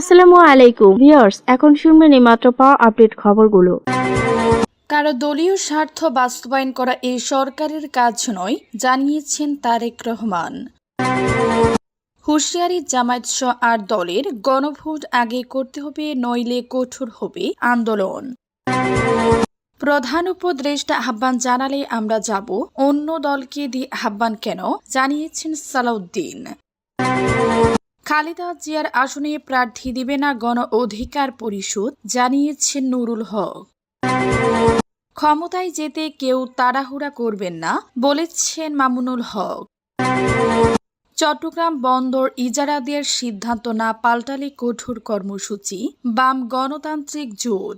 আসসালামু আলাইকুম। ভিউয়ার্স, এখন শুনবেন এই মাত্র পাওয়া আপডেট খবরগুলো। কারও দলীয় স্বার্থ বাস্তবায়ন করা এই সরকারের কাজ নয়, জানিয়েছেন তারেক রহমান। হুঁশিয়ারি জামায়াত সহ আট দলের গণভোট আগে করতে হবে, নইলে কঠোর হবে আন্দোলন। প্রধান উপদেষ্টা আহ্বান জানালে আমরা যাব, অন্য দলকে দিয়ে আহ্বান কেন, জানিয়েছেন সালাউদ্দিন। খালেদা জিয়ার আসনে প্রার্থী দিবে না গণ অধিকার পরিষদ জানিয়েছেন নুরুল হক। ক্ষমতায় যেতে কেউ তাড়াহুড়া করবেন না, বলেছেন মামুনুল হক। চট্টগ্রাম বন্দর ইজারা দেওয়ার সিদ্ধান্ত না পাল্টালে কঠোর কর্মসূচি, বাম গণতান্ত্রিক জোট।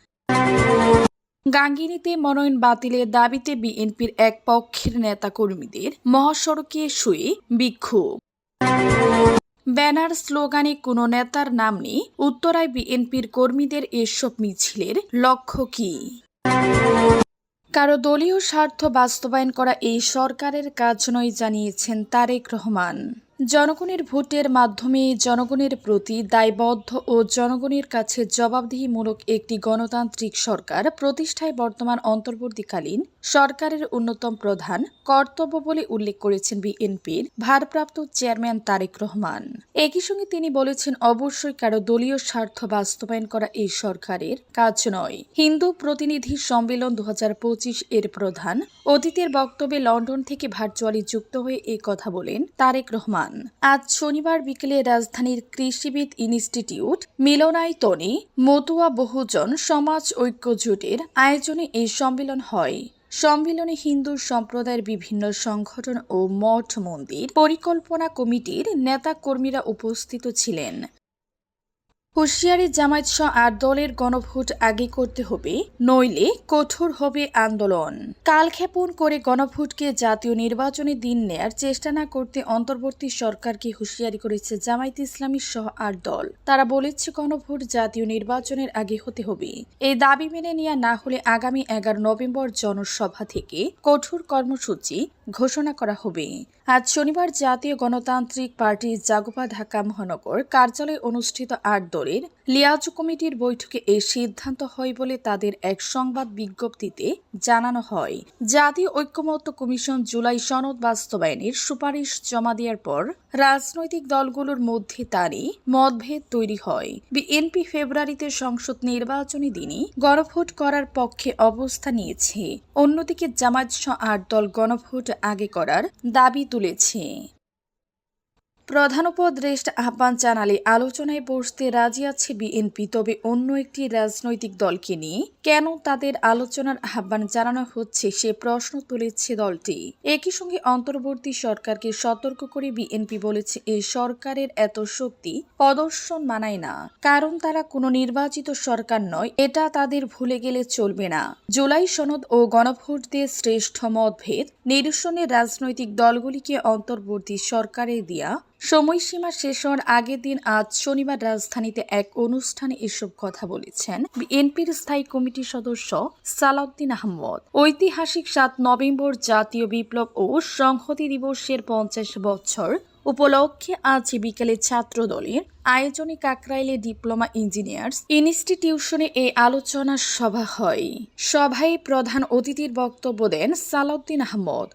গাঙ্গিনীতে মনোনয়ন বাতিলের দাবিতে বিএনপির এক পক্ষের নেতাকর্মীদের মহাসড়কে শুয়ে বিক্ষোভ। ব্যানার স্লোগানে কোনো নেতার নাম নেই, উত্তরায় বিএনপির কর্মীদের এসব মিছিলের লক্ষ্য কি? কারও দলীয় স্বার্থ বাস্তবায়ন করা এই সরকারের কাজ নয়, জানিয়েছেন তারেক রহমান। জনগণের ভোটের মাধ্যমে জনগণের প্রতি দায়বদ্ধ ও জনগণের কাছে জবাবদিহিমূলক একটি গণতান্ত্রিক সরকার প্রতিষ্ঠায় বর্তমান অন্তর্বর্তীকালীন সরকারের অন্যতম প্রধান কর্তব্য বলে উল্লেখ করেছেন বিএনপির ভারপ্রাপ্ত চেয়ারম্যান তারেক রহমান। একই সঙ্গে তিনি বলেছেন, অবশ্যই কারও দলীয় স্বার্থ বাস্তবায়ন করা এই সরকারের কাজ নয়। হিন্দু প্রতিনিধি সম্মেলন দু হাজার পঁচিশ এর প্রধান অতীতের বক্তব্যে লন্ডন থেকে ভার্চুয়ালি যুক্ত হয়ে এই কথা বলেন তারেক রহমান। আজ শনিবার বিকেলে রাজধানীর কৃষিবিদ ইনস্টিটিউট, মিলনায়তনে মতুয়া বহুজন সমাজ ঐক্য জোটের আয়োজনে এই সম্মেলন হয়। সম্মেলনে হিন্দু সম্প্রদায়ের বিভিন্ন সংগঠন ও মঠ মন্দির পরিকল্পনা কমিটির নেতা কর্মীরা উপস্থিত ছিলেন। হুঁশিয়ারি জামায়াত সহ আট দলের গণভোট আগে করতে হবে, নইলে কঠোর হবে আন্দোলন। কালক্ষেপণ করে গণভোটকে জাতীয় নির্বাচনে দিন নেয়ার চেষ্টা না করতে অন্তর্বর্তী সরকারকে হুঁশিয়ারি করেছে জামায়াত ইসলামী সহ আট দল। তারা বলেছে, গণভোট জাতীয় নির্বাচনের আগে হতে হবে। এই দাবি মেনে নেওয়া না হলে আগামী এগারো নভেম্বর জনসভা থেকে কঠোর কর্মসূচি ঘোষণা করা হবে। আজ শনিবার জাতীয় গণতান্ত্রিক পার্টির জাগোপা ঢাকা মহানগর কার্যালয়ে অনুষ্ঠিত আট দলের লিয়াজু কমিটির বৈঠকে এই সিদ্ধান্ত হয় বলে তাদের এক সংবাদ বিজ্ঞপ্তিতে জানানো হয়। জাতীয় ঐক্যমত্য কমিশন জুলাই সনদ বাস্তবায়নের সুপারিশ জমা দেওয়ার পর রাজনৈতিক দলগুলোর মধ্যে তারই মতভেদ তৈরি হয়। বিএনপি ফেব্রুয়ারিতে সংসদ নির্বাচনী দিনে গণভোট করার পক্ষে অবস্থা নিয়েছে। অন্যদিকে জামায়াত আট দল গণভোট আগে করার দাবি তুলেছে। প্রধান উপদেষ্টা আহ্বান জানালে আলোচনায় বসতে রাজি আছে বিএনপি, তবে অন্য একটি রাজনৈতিক দলকে নিয়ে কেন তাদের আলোচনার আহ্বান জানানো হচ্ছে সে প্রশ্ন তুলেছে দলটি। একই সঙ্গে অন্তর্বর্তী সরকারকে সতর্ক করে বিএনপি বলেছে এই সরকারের এত শক্তি প্রদর্শন মানায় না। কারণ তারা কোনো নির্বাচিত সরকার নয়, এটা তাদের ভুলে গেলে চলবে না। জুলাই সনদ ও গণভোট দিয়ে শ্রেষ্ঠ মতভেদ নিরসনের রাজনৈতিক দলগুলিকে অন্তর্বর্তী সরকারে দিয়া সময়সীমা শেষ হওয়ার আগের দিন আজ শনিবার রাজধানীতে এক অনুষ্ঠানে এসব কথা বলেছেন বিএনপির স্থায়ী কমিটির সদস্য সালাউদ্দিন আহমদ। ঐতিহাসিক সাত নভেম্বর জাতীয় বিপ্লব ও সংহতি দিবসের পঞ্চাশ বছর উপলক্ষে আজ বিকেলে ছাত্র দলের আয়োজনে কাকরাইলে ডিপ্লোমা ইঞ্জিনিয়ার্স ইনস্টিটিউশনে এই আলোচনা সভা হয়। সভায় প্রধান অতিথির বক্তব্য দেন সালাউদ্দিন আহমদ।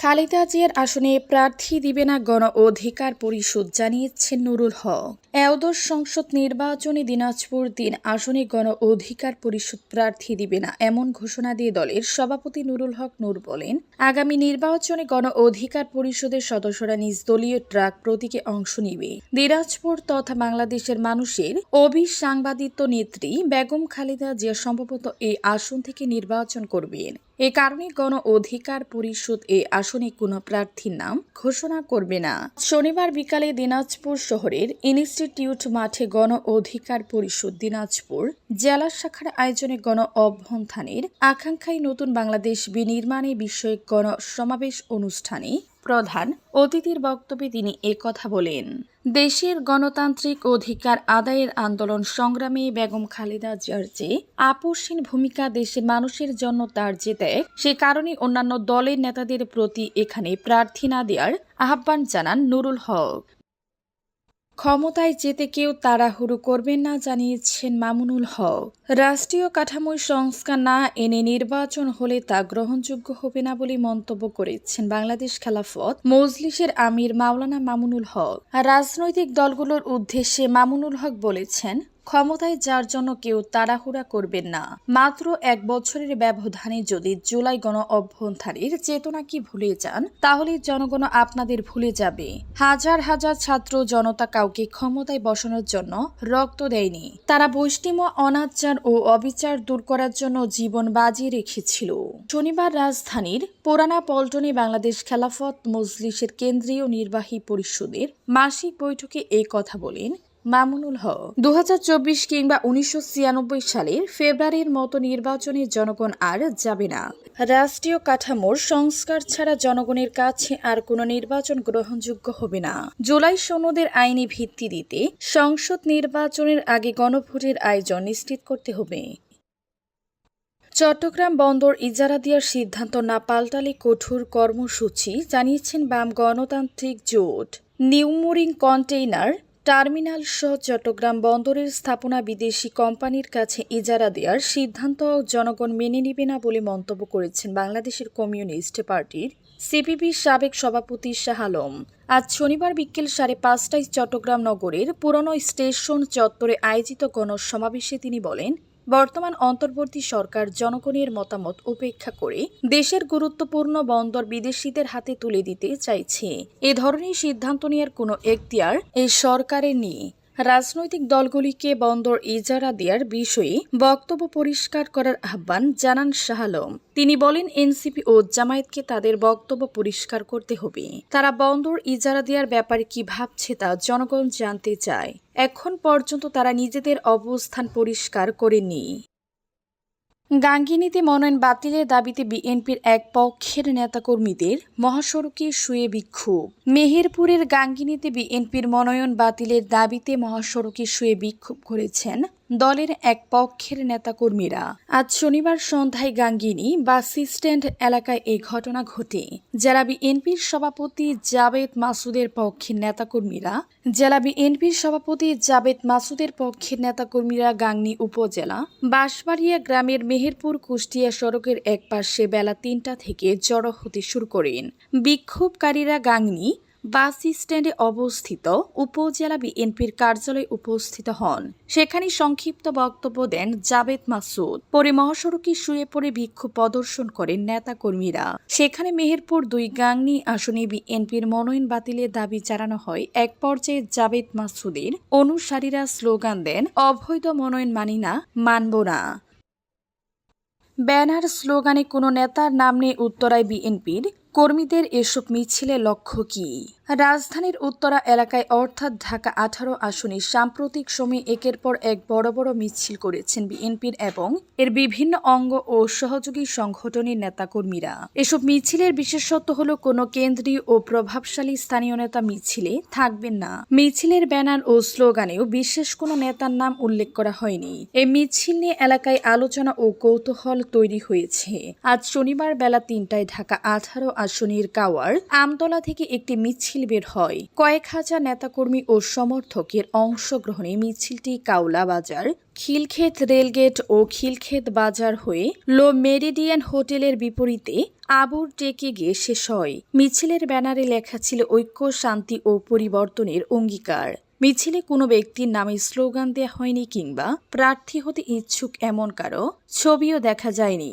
খালেদা জিয়ার আসনে প্রার্থী দিবে না গণ অধিকার পরিষদ জানিয়েছেন নুরুল হক। এওদশ সংসদ নির্বাচনে দিনাজপুর তিন আসনে গণ অধিকার পরিষদ প্রার্থী দিবে না এমন ঘোষণা দিয়ে দলের সভাপতি নুরুল হক নূর বলেন। আগামী নির্বাচনে গণ অধিকার পরিষদের সদস্যরা নিজ দলীয় ট্রাক প্রতীকে অংশ নিবে। দিনাজপুর তথা বাংলাদেশের মানুষের অবিসাংবাদিত্য নেত্রী বেগম খালেদা জিয়া সম্ভবত এই আসন থেকে নির্বাচন করবেন। এ কারণে গণ অধিকার পরিষদ এ আসনে কোনো প্রার্থীর নাম ঘোষণা করবে না। শনিবার বিকালে দিনাজপুর শহরের ইনস্টিটিউট মাঠে গণ অধিকার পরিষদ দিনাজপুর জেলা শাখার আয়োজনে গণ অভ্যন্থানের আকাঙ্ক্ষায় নতুন বাংলাদেশ বিনির্মাণে বিষয়ক গণ সমাবেশ অনুষ্ঠানে প্রধান অতিথির বক্তব্যে তিনি কথা বলেন। দেশের গণতান্ত্রিক অধিকার আদায়ের আন্দোলন সংগ্রামে বেগম খালেদা জিয়ার যে আপসহীন ভূমিকা দেশের মানুষের জন্য তার যে দেয় সে কারণে অন্যান্য দলের নেতাদের প্রতি এখানে প্রার্থী না দেওয়ার আহ্বান জানান নুরুল হক। ক্ষমতায় যেতে কেউ তাড়াহুড়ো করবেন না, জানিয়েছেন মামুনুল হক। রাষ্ট্রীয় কাঠামোর সংস্কার না এনে নির্বাচন হলে তা গ্রহণযোগ্য হবে না বলে মন্তব্য করেছেন বাংলাদেশ খেলাফত মজলিসের আমির মাওলানা মামুনুল হক। রাজনৈতিক দলগুলোর উদ্দেশ্যে মামুনুল হক বলেছেন ক্ষমতায় যার জন্য কেউ তাড়াহুড়া করবেন না। মাত্র এক বছরের ব্যবধানে যদি জুলাই গণ অভ্যন্থানের চেতনা কি ভুলে যান, তাহলে জনগণ আপনাদের ভুলে যাবে। হাজার হাজার ছাত্র জনতা কাউকে ক্ষমতায় বসানোর জন্য রক্ত দেয়নি। তারা বৈষ্ণব, অনাচার ও অবিচার দূর করার জন্য জীবন বাজিয়ে রেখেছিল। শনিবার রাজধানীর পুরানা পল্টনে বাংলাদেশ খেলাফত মজলিসের কেন্দ্রীয় নির্বাহী পরিষদের মাসিক বৈঠকে এই কথা বলেন মামুনুল হক। দু হাজার চব্বিশ কিংবা উনিশশো ছিয়ানব্বই সালের ফেব্রুয়ারির মতো নির্বাচনে জনগণ আর যাবে না। রাষ্ট্রীয় কাঠামোর সংস্কার ছাড়া জনগণের কাছে আর কোনো নির্বাচন গ্রহণযোগ্য হবে না। জুলাই সনদের আইনি ভিত্তি দিতে সংসদ নির্বাচনের আগে গণভোটের আয়োজন নিশ্চিত করতে হবে। চট্টগ্রাম বন্দর ইজারা দেওয়ার সিদ্ধান্ত না পাল্টালে কঠোর কর্মসূচি, জানিয়েছেন বাম গণতান্ত্রিক জোট। নিউমোরিং কন্টেইনার টার্মিনাল সহ চট্টগ্রাম বন্দরের স্থাপনা বিদেশি কোম্পানির কাছে ইজারা দেওয়ার সিদ্ধান্ত জনগণ মেনে নেবে না বলে মন্তব্য করেছেন বাংলাদেশের কমিউনিস্ট পার্টির সিপিবির সাবেক সভাপতি শাহ আলম। আজ শনিবার বিকেল সাড়ে পাঁচটায় চট্টগ্রাম নগরের পুরনো স্টেশন চত্বরে আয়োজিত গণসমাবেশে তিনি বলেন বর্তমান অন্তর্বর্তী সরকার জনগণের মতামত উপেক্ষা করে দেশের গুরুত্বপূর্ণ বন্দর বিদেশিদের হাতে তুলে দিতে চাইছে। এ ধরনের সিদ্ধান্ত নেওয়ার কোনো এখতিয়ার এই সরকারের নেই। রাজনৈতিক দলগুলিকে বন্দর ইজারা দেওয়ার বিষয়ে বক্তব্য পরিষ্কার করার আহ্বান জানান শাহ আলম। তিনি বলেন, এনসিপি ও জামায়াতকে তাদের বক্তব্য পরিষ্কার করতে হবে। তারা বন্দর ইজারা দেওয়ার ব্যাপারে কি ভাবছে তা জনগণ জানতে চায়। এখন পর্যন্ত তারা নিজেদের অবস্থান পরিষ্কার করেনি। গাঙ্গিনীতে মনোনয়ন বাতিলের দাবিতে বিএনপির এক পক্ষের নেতাকর্মীদের মহাসড়কে শুয়ে বিক্ষোভ। মেহেরপুরের গাঙ্গিনীতে বিএনপির মনোনয়ন বাতিলের দাবিতে মহাসড়কে শুয়ে বিক্ষোভ করেছেন দলের এক পক্ষের নেতাকর্মীরা। আজ শনিবার সন্ধ্যায় গাঙ্গিনী বাস স্ট্যান্ড এলাকায় এই ঘটনা ঘটে। জেলা বিএনপির সভাপতি জাবেদ মাসুদের পক্ষের নেতাকর্মীরা জেলা বিএনপির সভাপতি জাবেদ মাসুদের পক্ষের নেতাকর্মীরা গাংনী উপজেলা বাঁশবাড়িয়া গ্রামের মেহেরপুর কুষ্টিয়া সড়কের এক পাশে বেলা তিনটা থেকে জড়ো হতে শুরু করেন। বিক্ষোভকারীরা গাংনী বাস স্ট্যান্ডে অবস্থিত উপজেলা বিএনপির কার্যালয়ে উপস্থিত হন। সেখানে সংক্ষিপ্ত বক্তব্য দেন জাবেদ মাসুদ পরে মহাসড়কে শুয়ে পড়ে বিক্ষোভ প্রদর্শন করেন নেতাকর্মীরা। সেখানে মেহেরপুর দুই গাংনি আসনে বিএনপির মনোনয়ন বাতিলের দাবি জানানো হয়। এক পর্যায়ে জাবেদ মাসুদের অনুসারীরা স্লোগান দেন, অবৈধ মনোনয়ন মানি না, মানব না। ব্যানার স্লোগানে কোনো নেতার নাম নেই উত্তরায় বিএনপির। কর্মীদের এসব মিছিলে লক্ষ্য কি? রাজধানীর উত্তরা এলাকায় অর্থাৎ ঢাকা আঠারো আসনে সাম্প্রতিক সময়ে একের পর এক বড় বড় মিছিল করেছেন বিএনপির এবং এর বিভিন্ন অঙ্গ ও সহযোগী সংগঠনের নেতাকর্মীরা। এসব মিছিলের বিশেষত্ব হলো কোনো কেন্দ্রীয় ও প্রভাবশালী স্থানীয় নেতা মিছিলে থাকবেন না। মিছিলের ব্যানার ও স্লোগানেও বিশেষ কোনো নেতার নাম উল্লেখ করা হয়নি। এই মিছিল নিয়ে এলাকায় আলোচনা ও কৌতূহল তৈরি হয়েছে। আজ শনিবার বেলা তিনটায় ঢাকা আঠারো আসনের কাওয়ার আমতলা থেকে একটি মিছিল বের হয়। কয়েক হাজার নেতাকর্মী ও সমর্থকের অংশগ্রহণে মিছিলটি কাউলা বাজার খিলক্ষেত রেলগেট ও খিলক্ষেত বাজার হয়ে লো মেরিডিয়ান হোটেলের বিপরীতে আবুর টেকে গিয়ে শেষ হয়। মিছিলের ব্যানারে লেখা ছিল ঐক্য, শান্তি ও পরিবর্তনের অঙ্গীকার। মিছিলে কোনো ব্যক্তির নামে স্লোগান দেওয়া হয়নি কিংবা প্রার্থী হতে ইচ্ছুক এমন কারও ছবিও দেখা যায়নি।